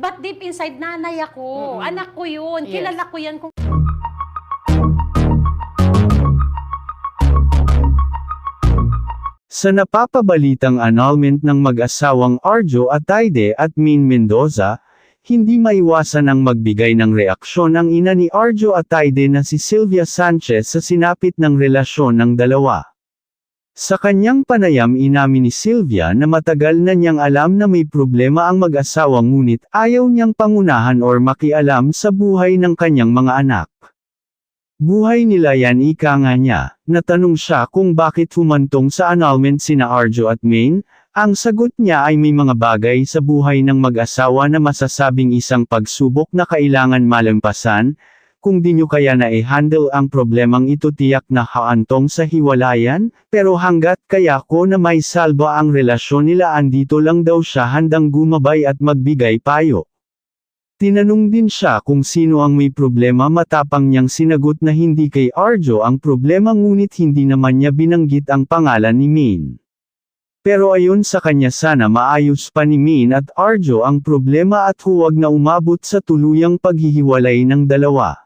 But deep inside, nanay ako. Mm-mm. Anak ko yun. Yes. Kilala ko yan kung Sa napapabalitang annulment ng mag-asawang Arjo Ataide at Min Mendoza, hindi maiwasan ang magbigay ng reaksyon ang ina ni Arjo Ataide na si Sylvia Sanchez sa sinapit ng relasyon ng dalawa. Sa kanyang panayam inamin ni Sylvia na matagal na niyang alam na may problema ang mag-asawa ngunit ayaw niyang pangunahan or makialam sa buhay ng kanyang mga anak. Buhay nila yan ika nga niya, natanong siya kung bakit humantong sa annulment sina Arjo at Maine, ang sagot niya ay may mga bagay sa buhay ng mag-asawa na masasabing isang pagsubok na kailangan malampasan, kung di nyo kaya na i-handle ang problemang ito tiyak na haantong sa hiwalayan, pero hanggat kaya ko na may salba ang relasyon nila andito lang daw siya handang gumabay at magbigay payo. Tinanong din siya kung sino ang may problema matapang niyang sinagot na hindi kay Arjo ang problema ngunit hindi naman niya binanggit ang pangalan ni Min. Pero ayon sa kanya sana maayos pa ni Min at Arjo ang problema at huwag na umabot sa tuluyang paghihiwalay ng dalawa.